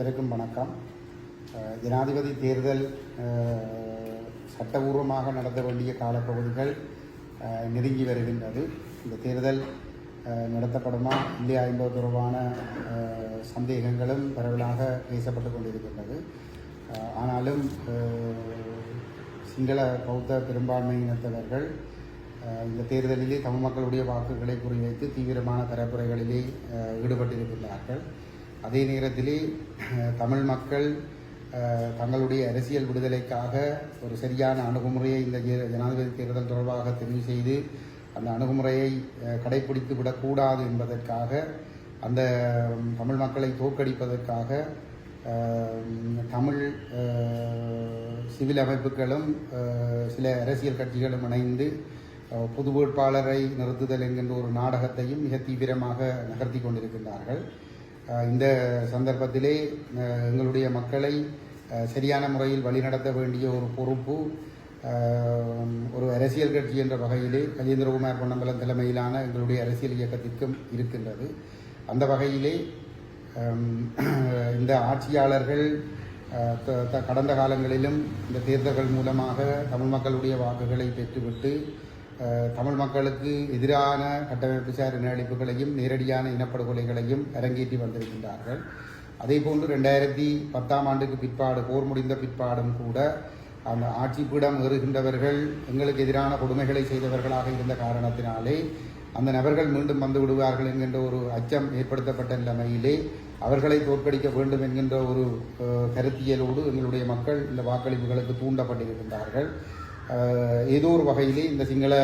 அனைவருக்கும் வணக்கம். ஜனாதிபதி தேர்தல் சட்டபூர்வமாக நடத்த வேண்டிய காலப்பகுதிகள் நெருங்கி வருகின்றது. இந்த தேர்தல் நடத்தப்படுமா? இல்லையா என்பது தொடர்பான சந்தேகங்களும் பரவலாக பேசப்பட்டு கொண்டிருக்கின்றது. ஆனாலும் சிங்கள பௌத்த பெரும்பான்மையினத்தவர்கள் இந்த தேர்தலிலே தமிழ் மக்களுடைய வாக்குகளை குறிவைத்து தீவிரமான தரப்புரைகளிலே ஈடுபட்டிருக்கின்றார்கள். அதே நேரத்திலே தமிழ் மக்கள் தங்களுடைய அரசியல் விடுதலைக்காக ஒரு சரியான அணுகுமுறையை இந்த ஜனாதிபதி தேர்தல் தொடர்பாக தெரிவு செய்து அந்த அணுகுமுறையை கடைபிடித்து கடைப்பிடித்து விடக்கூடாது என்பதற்காக அந்த தமிழ் மக்களை தோற்கடிப்பதற்காக தமிழ் சிவில் அமைப்புகளும் சில அரசியல் கட்சிகளும் இணைந்து பொது வேட்பாளரை நிறுத்துதல் என்கின்ற ஒரு நாடகத்தையும் மிக தீவிரமாக நகர்த்தி கொண்டிருக்கின்றார்கள். இந்த சந்தர்ப்பத்திலே எங்களுடைய மக்களை சரியான முறையில் வழிநடத்த வேண்டிய ஒரு பொறுப்பு ஒரு அரசியல் கட்சி என்ற வகையிலே கஜேந்திரகுமார் பொன்னம்பலம் தலைமையிலான எங்களுடைய அரசியல் இயக்கத்திற்கும் இருக்கின்றது. அந்த வகையிலே இந்த ஆட்சியாளர்கள் த- கடந்த காலங்களிலும் இந்த தேர்தல்கள் மூலமாக தமிழ் மக்களுடைய வாக்குகளை பெற்றுவிட்டு தமிழ் மக்களுக்கு எதிரான கட்டமைப்பு சார் இனஅழிப்புகளையும் நேரடியான இனப்படுகொலைகளையும் அரங்கேற்றி வந்திருக்கின்றார்கள். அதே போன்று ரெண்டாயிரத்தி பத்தாம் ஆண்டுக்கு பிற்பாடு போர் முடிந்த பிற்பாடும் கூட அந்த ஆட்சி பீடம் ஏறுகின்றவர்கள் எங்களுக்கு எதிரான கொடுமைகளை செய்தவர்களாக இருந்த காரணத்தினாலே அந்த நபர்கள் மீண்டும் வந்து விடுவார்கள் என்கின்ற ஒரு அச்சம் ஏற்படுத்தப்பட்ட நிலைமையிலே அவர்களை தோற்கடிக்க வேண்டும் என்கின்ற ஒரு கருத்தியலோடு எங்களுடைய மக்கள் இந்த வாக்களிப்புகளுக்கு தூண்டப்பட்டிருக்கின்றார்கள். ஏதோ ஒரு வகையிலே இந்த சிங்கள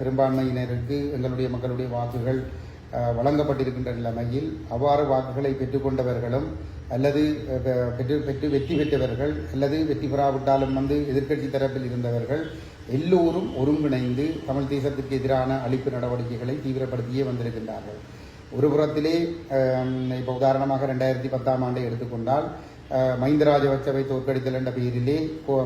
பெரும்பான்மையினருக்கு எங்களுடைய மக்களுடைய வாக்குகள் வழங்கப்பட்டிருக்கின்ற நிலைமையில் அவ்வாறு வாக்குகளை பெற்றுக்கொண்டவர்களும் அல்லது பெற்று பெற்று வெற்றி பெற்றவர்கள் அல்லது வெற்றி பெறாவிட்டாலும் வந்து எதிர்க்கட்சி தரப்பில் இருந்தவர்கள் எல்லோரும் ஒருங்கிணைந்து தமிழ் தேசத்திற்கு எதிரான அழிப்பு நடவடிக்கைகளை தீவிரப்படுத்தியே வந்திருக்கின்றார்கள். ஒரு புறத்திலே இப்போ உதாரணமாக ரெண்டாயிரத்தி பத்தாம் ஆண்டை எடுத்துக்கொண்டால் மஹிந்த ராஜபக்சவை தோற்கடித்தல் என்ற பெயரிலே கோ-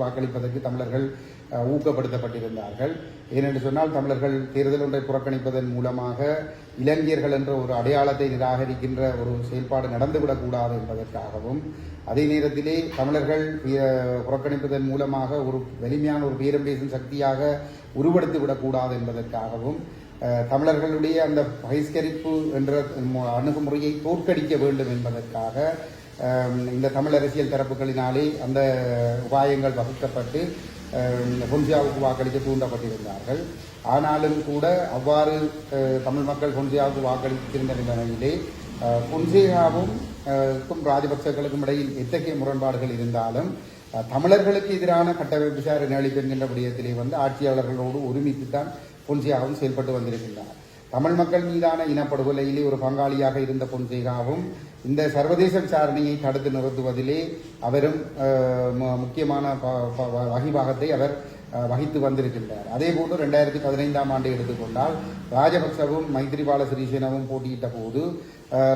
வாக்களிப்பதற்கு தமிழர்கள் ஊக்கப்படுத்தப்பட்டிருந்தார்கள். ஏனென்று சொன்னால் தமிழர்கள் தேர்தல் ஒன்றை புறக்கணிப்பதன் மூலமாக இளைஞர்கள் என்ற ஒரு அடையாளத்தை நிராகரிக்கின்ற ஒரு செயல்பாடு நடந்துவிடக்கூடாது என்பதற்காகவும் அதே நேரத்திலே தமிழர்கள் புறக்கணிப்பதன் மூலமாக ஒரு வலிமையான ஒரு பேரம் பேசும் சக்தியாக உருவெடுத்து விடக்கூடாது என்பதற்காகவும் தமிழர்களுடைய அந்த பகிஷ்கரிப்பு என்ற அணுகுமுறையை தோற்கடிக்க வேண்டும் என்பதற்காக இந்த தமிழ் அரசியல் தரப்புகளினாலே அந்த உபாயங்கள் வகுக்கப்பட்டு அஹ், பொன்சியாவுக்கு வாக்களிக்க தூண்டப்பட்டிருந்தார்கள். ஆனாலும் கூட அவ்வாறு தமிழ் மக்கள் பொன்சியாவுக்கு வாக்களித்திருந்த நிலைமையிலே அஹ், பொன்சேகாவும் ராஜபக்சர்களுக்கும் இடையில் எத்தகைய முரண்பாடுகள் இருந்தாலும் தமிழர்களுக்கு எதிரான கட்டமைப்பு சார் நிலைப்பு விடயத்திலே வந்து ஆட்சியாளர்களோடு ஒருமித்துத்தான் பொன்சேகாவும் செயல்பட்டு வந்திருக்கின்றார். தமிழ் மக்கள் மீதான இனப்படுகொலையிலே ஒரு பங்காளியாக இருந்த பொன்சேகாவும் இந்த சர்வதேச விசாரணையை தடுத்து நிறுத்துவதிலே அவரும் முக்கியமான ப- ப- வகிபாகத்தை அவர் வகித்து வந்திருக்கின்றார். அதே போன்று ரெண்டாயிரத்தி பதினைந்தாம் ஆண்டு எடுத்துக்கொண்டால் ராஜபக்சவும் மைத்திரிபால சிறிசேனவும் போட்டியிட்ட போது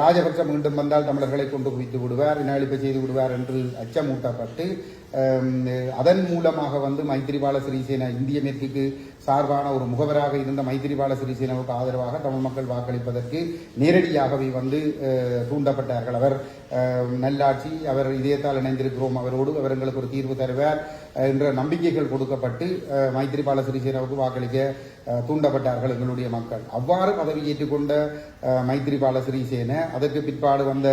ராஜபக்ச மீண்டும் வந்தால் தமிழர்களை கொண்டு குவித்து விடுவார் இனஅழிப்பு செய்து விடுவார் என்று அச்சமூட்டப்பட்டு அதன் மூலமாக வந்து மைத்திரிபால சிறிசேன இந்திய மேற்குக்கு சார்பான ஒரு முகவராக இருந்த மைத்திரிபால சிறிசேனவுக்கு ஆதரவாக தமிழ் மக்கள் வாக்களிப்பதற்கு நேரடியாகவே வந்து தூண்டப்பட்டார்கள். அவர் நல்லாட்சி அவர் இதயத்தால் இணைந்திருக்கிறோம். அவரோடு அவர் எங்களுக்கு ஒரு தீர்வு தருவார் என்ற நம்பிக்கைகள் கொடுக்கப்பட்டு மைத்திரிபால சிறிசேனவுக்கு வாக்களிக்க தூண்டப்பட்டார்கள் எங்களுடைய மக்கள். அவ்வாறு பதவியேற்றுக் கொண்ட மைத்திரிபால சிறிசேன அதற்கு பிற்பாடு வந்த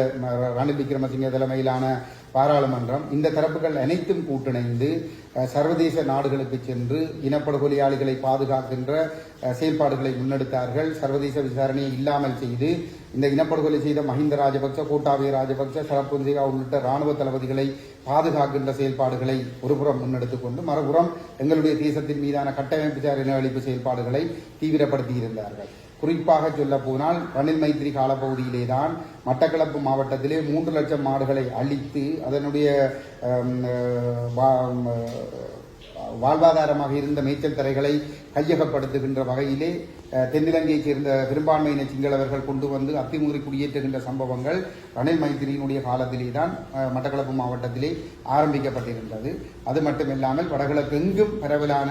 ரணில் விக்ரமசிங்க தலைமையிலான பாராளுமன்றம் இந்த தரப்புகள் அனைத்தும் கூட்டிணைந்து சர்வதேச நாடுகளுக்கு சென்று இனப்படுகொலையாளிகளை பாதுகாக்கின்ற செயல்பாடுகளை முன்னெடுத்தார்கள். சர்வதேச விசாரணையை இல்லாமல் செய்து இந்த இனப்படுகொலை செய்த மஹிந்த ராஜபக்ச கோட்டாபய ராஜபக்ச சரப்பொன்சேகா உள்ளிட்ட ராணுவ தளபதிகளை பாதுகாக்கின்ற செயல்பாடுகளை ஒருபுறம் முன்னெடுத்துக் கொண்டு மறுபுறம் எங்களுடைய தேசத்தின் மீதான கட்டமைப்பு சார் இன அழிப்பு செயல்பாடுகளை தீவிரப்படுத்தியிருந்தார்கள் குறிப்பாக சொல்ல போனால் ரணில் மைத்திரி காலப்பகுதியிலே தான் மட்டக்களப்பு மாவட்டத்திலே மூன்று லட்சம் மாடுகளை அழித்து அதனுடைய வாழ்வாதாரமாக இருந்த மேய்ச்சல் தரைகளை கையகப்படுத்துகின்ற வகையிலே தென்னிலங்கையைச் சேர்ந்த பெரும்பான்மையின சிங்களவர்கள் கொண்டு வந்து அத்திமுறை குடியேற்றுகின்ற சம்பவங்கள் ரணில் மைத்திரியினுடைய காலத்திலே தான் மட்டக்களப்பு மாவட்டத்திலே ஆரம்பிக்கப்பட்டிருந்தது. அது மட்டுமில்லாமல் வடகிழக்கு எங்கும் பரவலான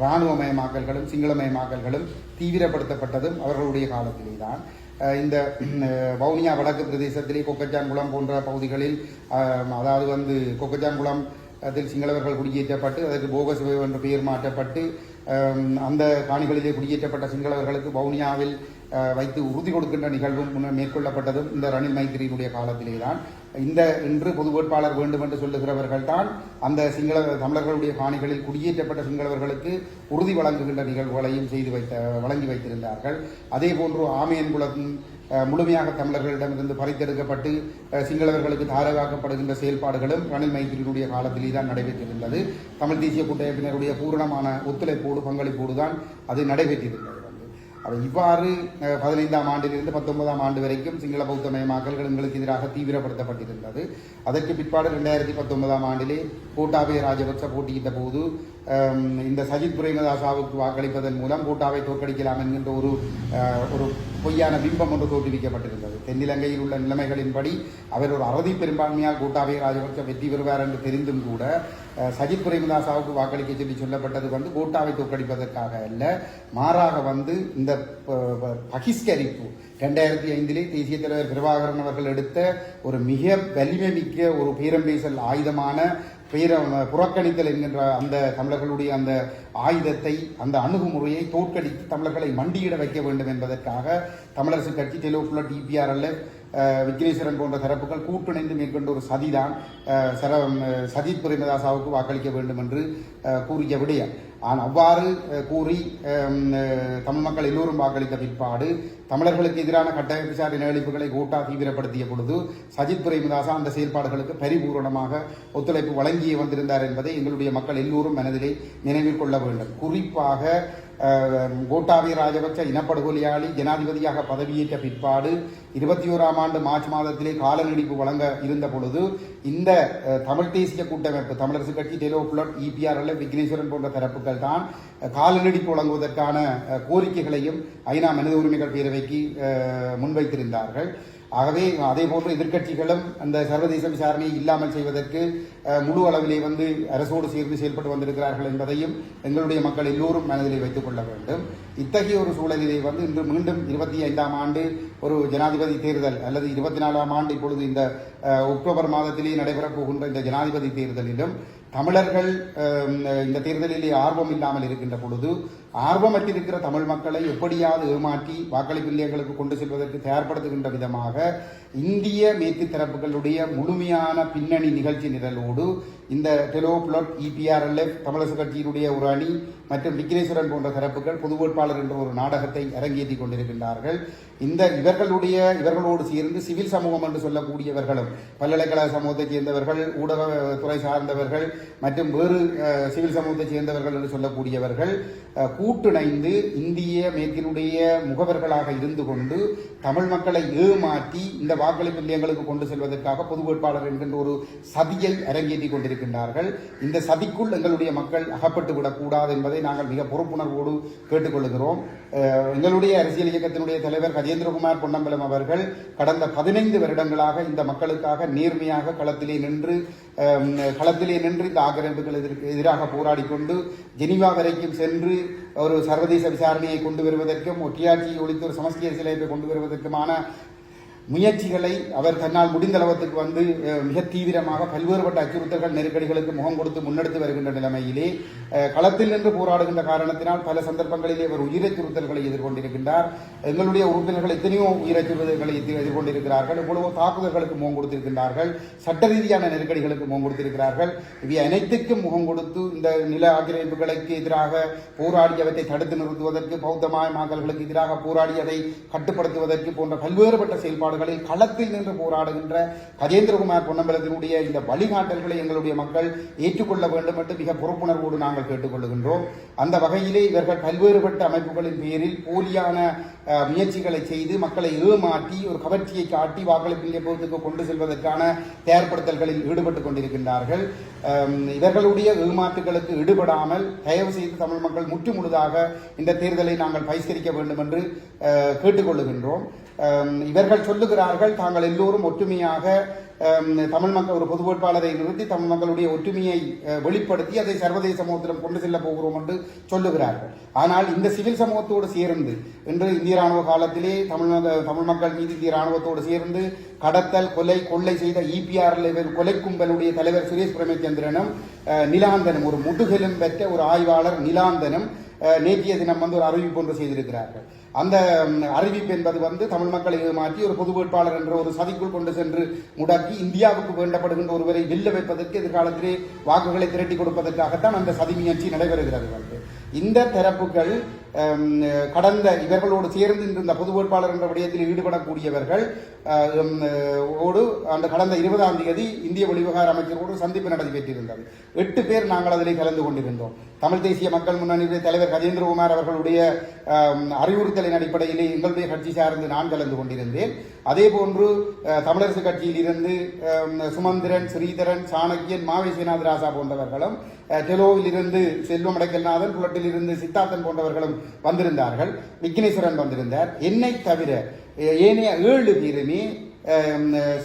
இராணுவமயமாக்கல்களும் சிங்களமயமாக்கல்களும் தீவிரப்படுத்தப்பட்டதும் அவர்களுடைய காலத்திலே தான் இந்த வவுனியா வடக்கு பிரதேசத்திலே கொக்கச்சான்குளம் போன்ற பகுதிகளில் அதாவது வந்து கொக்கச்சான்குளம் அதில் சிங்களவர்கள் குடியேற்றப்பட்டு அதற்கு போகசிவ என்ற பெயர் மாற்றப்பட்டு அந்த காணிகளிலே குடியேற்றப்பட்ட சிங்களவர்களுக்கு வவுனியாவில் வைத்து உறுதி கொடுக்கின்ற நிகழ்வும் முன்னர் மேற்கொள்ளப்பட்டதும் இந்த ரணில் மைத்திரியினுடைய காலத்திலே தான் இந்த இன்று பொது வேட்பாளர் வேண்டும் என்று சொல்லுகிறவர்கள் தான் அந்த சிங்கள தமிழர்களுடைய காணிகளில் குடியேற்றப்பட்ட சிங்களவர்களுக்கு உறுதி வழங்குகின்ற நிகழ்வுகளையும் செய்து வைத்த வழங்கி வைத்திருந்தார்கள். அதே போன்று ஆமையன்குளம் முழுமையாக தமிழர்களிடமிருந்து பறித்தெடுக்கப்பட்டு சிங்களவர்களுக்கு தாரகாக்கப்படுகின்ற செயல்பாடுகளும் ரணில் மைத்திரியினுடைய காலத்திலே தான் நடைபெற்றிருந்தது. தமிழ் தேசிய கூட்டமைப்பினருடைய பூரணமான ஒத்துழைப்போடு பங்களிப்போடு தான் அது நடைபெற்றிருந்தது. வந்து இவ்வாறு பதினைந்தாம் ஆண்டிலிருந்து பத்தொன்பதாம் ஆண்டு வரைக்கும் சிங்கள பௌத்த மயமாக்கல்கள் எங்களுக்கு எதிராக தீவிரப்படுத்தப்பட்டிருந்தது. அதற்கு பிற்பாடு ரெண்டாயிரத்தி பத்தொன்பதாம் ஆண்டிலே கோட்டாபய ராஜபக்ச போட்டியிட்ட போது இந்த சஜித் பிரேமதாசாவுக்கு வாக்களிப்பதன் மூலம் கோட்டாவை தோற்கடிக்கலாம் என்கின்ற ஒரு ஒரு பொய்யான பிம்பம் ஒன்று தோற்றுவிக்கப்பட்டிருந்தது. தென்னிலங்கையில் உள்ள நிலைமைகளின்படி அவர் ஒரு அறுதி பெரும்பான்மையால் கூட்டாவை ராஜபக்ச வெற்றி பெறுவார் என்று தெரிந்தும் கூட சஜித் பிரேமதாசாவுக்கு வாக்களிக்க சொல்லி சொல்லப்பட்டது வந்து கோட்டாவை தோற்கடிப்பதற்காக அல்ல மாறாக வந்து இந்த பகிஷ்கரிப்பு ரெண்டாயிரத்தி ஐந்திலே தேசிய தலைவர் பிரபாகரன் அவர்கள் எடுத்த ஒரு மிக வலிமை மிக்க ஒரு பேரம் பேசல் ஆயுதமான பேர புறக்கணித்தல் என்கின்ற அந்த தமிழர்களுடைய அந்த ஆயுதத்தை அந்த அணுகுமுறையை தோற்கடித்து தமிழர்களை மண்டியிட வைக்க வேண்டும் என்பதற்காக தமிழரசு கட்சி டெலோபுல டிபிஆர்எல் விக்னேஸ்வரன் போன்ற தரப்புகள் கூட்டிணைந்து மேற்கொண்ட ஒரு சதிதான் சர அஹ், சஜித் பிரேமதாசாவுக்கு வாக்களிக்க வேண்டும் என்று கூறிய விடயம். ஆனால் அவ்வாறு கூறி தமிழ் மக்கள் எல்லோரும் வாக்களித்த பிற்பாடு தமிழர்களுக்கு எதிரான கட்டாய விசாரணை நிகழ்வுகளை கூட்டா தீவிரப்படுத்திய பொழுது சஜித் பிரேமதாசா அந்த செயல்பாடுகளுக்கு பரிபூரணமாக ஒத்துழைப்பு வழங்கி வந்திருந்தார் என்பதை எங்களுடைய மக்கள் எல்லோரும் மனதிலே நினைவில் கொள்ள வேண்டும். குறிப்பாக கோட்டாபய ராஜபக்ச இனப்படுகொலையாளி ஜனாதிபதியாக பதவியேற்ற பிற்பாடு இருபத்தி ஓராம் ஆண்டு மார்ச் மாதத்திலே கால நீடிப்பு வழங்க இருந்த பொழுது இந்த தமிழ் தேசிய கூட்டமைப்பு தமிழரசு கட்சி டெலோ புலட் இபிஆர்எல் விக்னேஸ்வரன் போன்ற தரப்புகள் தான் கால நீடிப்பு வழங்குவதற்கான கோரிக்கைகளையும் ஐநா மனித உரிமைகள் பேரவைக்கு முன்வைத்திருந்தார்கள். ஆகவே அதே போன்று எதிர்க்கட்சிகளும் அந்த சர்வதேச விசாரணையை இல்லாமல் செய்வதற்கு முழு அளவிலே வந்து அரசோடு சேர்ந்து செயல்பட்டு வந்திருக்கிறார்கள் என்பதையும் எங்களுடைய மக்கள் எல்லோரும் மனதிலே வைத்துக் கொள்ள வேண்டும். இத்தகைய ஒரு சூழலிலே வந்து இன்று மீண்டும் இருபத்தி ஐந்தாம் ஆண்டு ஒரு ஜனாதிபதி தேர்தல் அல்லது இருபத்தி நாலாம் ஆண்டு இப்பொழுது இந்த அக்டோபர் மாதத்திலே நடைபெறப் போகின்ற இந்த ஜனாதிபதி தேர்தலிலும் தமிழர்கள் இந்த தேர்தலிலே ஆர்வம் இல்லாமல் இருக்கின்ற பொழுது ஆர்வமற்றிருக்கிற தமிழ் மக்களை எப்படியாவது ஏமாற்றி வாக்களிப்பு நிலையங்களுக்கு கொண்டு செல்வதற்கு தயார்படுத்துகின்ற விதமாக இந்திய மேற்கு தரப்புகளுடைய முழுமையான பின்னணி நிகழ்ச்சி நிரலோடு இந்த டெலோ பிளாட் இபிஆர்எல்எஃப் தமிழரசு கட்சியினுடைய ஒரு அணி மற்றும் விக்னேஸ்வரன் போன்ற தரப்புகள் பொது வேட்பாளர் என்ற ஒரு நாடகத்தை அரங்கேற்றி கொண்டிருக்கின்றார்கள். இந்த இவர்களுடைய இவர்களோடு சேர்ந்து சிவில் சமூகம் என்று சொல்லக்கூடியவர்களும் பல்கலைக்கழக சமூகத்தைச் சேர்ந்தவர்கள் ஊடகத்துறை சார்ந்தவர்கள் மற்றும் வேறு சிவில் சமூகத்தைச் சேர்ந்தவர்கள் என்று சொல்லக்கூடியவர்கள் கூட்டிணைந்து இந்திய மேற்கினுடைய முகவர்களாக இருந்து கொண்டு தமிழ் மக்களை ஏமாற்றி இந்த வாக்களிப்பு நிலையங்களுக்கு கொண்டு செல்வதற்காக பொது வேட்பாளர் என்கின்ற ஒரு சதியை அரங்கேற்றி கொண்டிருக்கின்றார்கள் இந்த சதிக்குள் எங்களுடைய மக்கள் அகப்பட்டு விடக்கூடாது என்பதை நாங்கள் மிக பொறுப்புணர்வோடு கேட்டுக்கொள்கிறோம். எங்களுடைய அரசியல் இயக்கத்தினுடைய தலைவர் கஜேந்திரகுமார் பொன்னம்பலம் அவர்கள் கடந்த பதினைந்து வருடங்களாக இந்த மக்களுக்காக நேர்மையாக களத்திலே நின்று களத்திலே நின்று இந்த ஆக்கிரமிப்புகள் எதிராக போராடி கொண்டு ஜெனிவா வரைக்கும் சென்று ஒரு சர்வதேச விசாரணையை கொண்டு வருவதற்கும் ஒற்றியாட்சியை ஒழித்து ஒரு சமஸ்தி அரசியலமைப்பை கொண்டு வருவதற்குமான முயற்சிகளை அவர் தன்னால் முடிந்த அளவத்துக்கு வந்து மிக தீவிரமாக பல்வேறுபட்ட அச்சுறுத்தல்கள் நெருக்கடிகளுக்கு முகம் கொடுத்து முன்னெடுத்து வருகின்ற நிலைமையிலே களத்தில் நின்று போராடுகின்ற காரணத்தினால் பல சந்தர்ப்பங்களிலே அவர் உயிரச்சுறுத்தல்களை எதிர்கொண்டிருக்கின்றார். எங்களுடைய உறுப்பினர்கள் எத்தனையோ உயிரச்சுறுத்தல்களை எதிர்- எதிர்கொண்டிருக்கிறார்கள். எவ்வளவோ தாக்குதல்களுக்கு முகம் கொடுத்திருக்கின்றார்கள். சட்ட ரீதியான நெருக்கடிகளுக்கு முகம் கொடுத்திருக்கிறார்கள். இவை அனைத்துக்கும் முகம் கொடுத்து இந்த நில ஆக்கிரமிப்புகளுக்கு எதிராக போராடி அவற்றை தடுத்து நிறுத்துவதற்கு பௌத்த மாயமாக்கல்களுக்கு எதிராக போராடி அதை கட்டுப்படுத்துவதற்கு போன்ற பல்வேறுபட்ட செயல்பாடுகளில் களத்தில் நின்று போராடுகின்ற கஜேந்திரகுமார் பொன்னம்பலத்தினுடைய இந்த வழிகாட்டல்களை எங்களுடைய மக்கள் ஏற்றுக்கொள்ள வேண்டும் என்று மிக பொறுப்புணர்வோடு நாங்கள் கேட்டுக்கொள்கின்றோம் அந்த வகையிலே இவர்கள் பல்வேறுபட்ட அமைப்புகளின் பேரில் போலியான முயற்சிகளை செய்து மக்களை ஏமாற்றி ஒரு கவர்ச்சியை காட்டி வாக்களிப்பு நிலையத்துக்கு கொண்டு செல்வதற்கான தயார்படுத்தல்களில் ஈடுபட்டுக் கொண்டிருக்கின்றார்கள். இவர்களுடைய ஏமாற்றுகளுக்கு ஈடுபடாமல் தயவு செய்து தமிழ் மக்கள் முற்று முழுதாக இந்த தேர்தலை நாங்கள் பரிஷ்கரிக்க வேண்டும் என்று கேட்டுக்கொள்ளுகின்றோம். இவர்கள் சொல்லுகிறார்கள் தாங்கள் எல்லோரும் ஒற்றுமையாக தமிழ் மக்கள் ஒரு பொது வேட்பாளரை நிறுத்தி தமிழ் மக்களுடைய ஒற்றுமையை வெளிப்படுத்தி அதை சர்வதேச சமூகத்திடம் கொண்டு செல்ல போகிறோம் என்று சொல்லுகிறார்கள். ஆனால் இந்த சிவில் சமூகத்தோடு சேர்ந்து இன்று இந்திய ராணுவ காலத்திலே தமிழ் தமிழ் மக்கள் மீது இந்திய ராணுவத்தோடு சேர்ந்து கடத்தல் கொலை கொள்ளை செய்த இபிஆர் கொலை கும்பலுடைய தலைவர் சுரேஷ் பிரேமச்சந்திரனும் நிலாந்தனும் ஒரு முதுகெலும் பெற்ற ஒரு ஆய்வாளர் நிலாந்தனும் நேற்றைய தினம் வந்து ஒரு அறிவிப்பு ஒன்று செய்திருக்கிறார்கள். அந்த அறிவிப்பு என்பது வந்து தமிழ் மக்களை மாற்றி ஒரு பொது வேட்பாளர் என்ற ஒரு சதிக்குள் கொண்டு சென்று முடக்கி இந்தியாவுக்கு வேண்டப்படுகின்ற ஒருவரை வெல்ல வைப்பதற்கு எதிர்காலத்திலே வாக்குகளை திரட்டி கொடுப்பதற்காகத்தான் அந்த சதி முயற்சி நடைபெறுகிறது வந்து. இந்த தரப்புகள் கடந்த இவர்களோடு சேர்ந்து இருந்த பொது வேட்பாளர் என்ற விடயத்தில் ஈடுபடக்கூடியவர்கள் ஓடு அந்த கடந்த இருபதாம் தேதி இந்திய வெளிவிவகார அமைச்சரோடு சந்திப்பு நடத்தி பெற்றிருந்தது. எட்டு பேர் நாங்கள் அதில் கலந்து கொண்டிருந்தோம். தமிழ் தேசிய மக்கள் முன்னணியுடைய தலைவர் கஜேந்திரகுமார் அவர்களுடைய அறிவுறுத்தல் அறிவுறுத்தலின் அடிப்படையிலே எங்களுடைய கட்சி சார்ந்து நான் கலந்து கொண்டிருந்தேன். அதே போன்று தமிழரசு கட்சியில் இருந்து சுமந்திரன் ஸ்ரீதரன் சாணக்கியன் மாவை சேனாத் ராசா போன்றவர்களும் அஹ், டெலோவில் இருந்து செல்வம் அடைக்கல்நாதன் புலட்டில் இருந்து சித்தார்த்தன் போன்றவர்களும் வந்திருந்தார்கள். விக்னேஸ்வரன் வந்திருந்தார். என்னை தவிர ஏனைய ஏழு பேருமே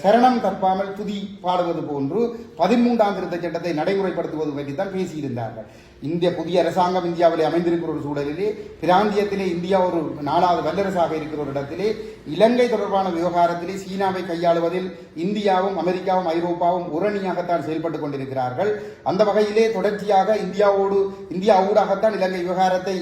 சரணம் தப்பாமல் துதி பாடுவது போன்று பதிமூன்றாம் திருத்த சட்டத்தை நடைமுறைப்படுத்துவது பற்றி தான் பேசியிருந்தார்கள். இந்திய புதிய அரசாங்கம் இந்தியாவிலே அமைந்திருக்கிற ஒரு சூழலிலே பிராந்தியத்திலே இந்தியா ஒரு நாலாவது வல்லரசாக இருக்கிற ஒரு இடத்திலே இலங்கை தொடர்பான விவகாரத்திலே சீனாவை கையாளுவதில் இந்தியாவும் அமெரிக்காவும் ஐரோப்பாவும் உரணியாகத்தான் செயல்பட்டுக் கொண்டிருக்கிறார்கள். அந்த வகையிலே தொடர்ச்சியாக இந்தியாவோடு இந்தியா ஊடாகத்தான் இலங்கை விவகாரத்தை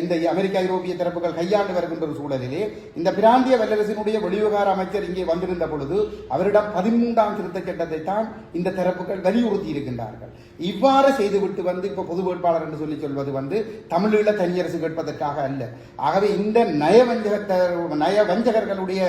இந்த அமெரிக்க ஐரோப்பிய தரப்புகள் கையாண்டு வருகின்ற ஒரு சூழலிலே இந்த பிராந்திய வல்லரசினுடைய வெளிவிவகார அமைச்சர் இங்கே வந்திருந்த பொழுது அவரிடம் பதிமூன்றாம் திருத்த சட்டத்தை தான் இந்த தரப்புகள் வலியுறுத்தி இருக்கின்றார்கள். இவ்வாறு செய்துவிட்டு வந்து இப்ப பொது வேட்பாளர் என்று சொல்லி சொல்வது வந்து தமிழீழ தனியரசு கேட்பதற்காக அல்ல. ஆகவே இந்த நயவஞ்சக நயவஞ்சகர்களுடைய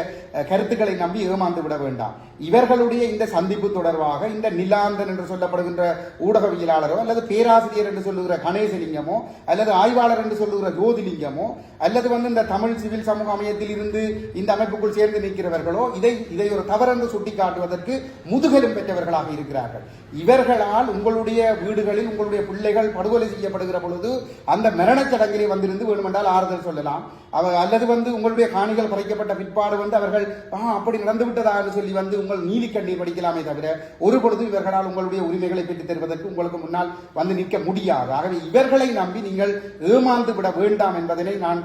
கருத்துக்களை நம்பி ஏமாந்து விட வேண்டாம். இவர்களுடைய இந்த சந்திப்பு தொடர்பாக இந்த நிலாந்தன் என்று சொல்லப்படுகின்ற ஊடகவியலாளரோ அல்லது பேராசிரியர் என்று சொல்லுகிற கணேசலிங்கமோ அல்லது ஆய்வாளர் என்று சொல்லுகிற ஜோதிலிங்கமோ அல்லது வந்து இந்த தமிழ் சிவில் சமூக அமையத்தில் இருந்து இந்த அமைப்புக்குள் சேர்ந்து நிற்கிறவர்களோ இதை இதை ஒரு தவறென்று சுட்டிக்காட்டுவதற்கு முதுகெலும் பெற்றவர்களாக இருக்கிறார்கள். இவர்களால் உங்களுடைய வீடுகளில் உங்களுடைய பிள்ளைகள் படுகொலை செய்யப்படுகிற பொழுது அந்த மரணச் சடங்கிலே வந்திருந்து வேணுமென்றால் ஆறுதல் சொல்லலாம். அவ அல்லது வந்து உங்களுடைய காணிகள் குறைக்கப்பட்ட பிற்பாடு வந்து அவர்கள் ஆ அப்படி நடந்து விட்டதா? என்று சொல்லி வந்து உங்கள் நீலி கண்ணீர் படிக்கலாமே தவிர ஒரு பொழுதும் இவர்களால் உங்களுடைய உரிமைகளை பெற்றுத் தருவதற்கு உங்களுக்கு முன்னால் வந்து நிற்க முடியாது. ஆகவே இவர்களை நம்பி நீங்கள் ஏமாந்து விட வேண்டாம் என்பதனை நான்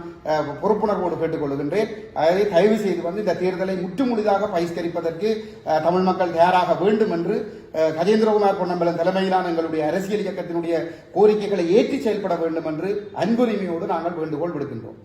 பொறுப்புணர்வோடு கேட்டுக்கொள்கின்றேன் அதை தயவு செய்து வந்து இந்த தேர்தலை முற்றுமுழுதாக பகிஷ்கரிப்பதற்கு தமிழ் மக்கள் தயாராக வேண்டும் என்று கஜேந்திரகுமார் பொன்னம்பலம் தலைமையிலான எங்களுடைய அரசியல் இயக்கத்தினுடைய கோரிக்கைகளை ஏற்றி செயல்பட வேண்டும் என்று அன்புரிமையோடு நாங்கள் வேண்டுகோள் விடுக்கின்றோம்.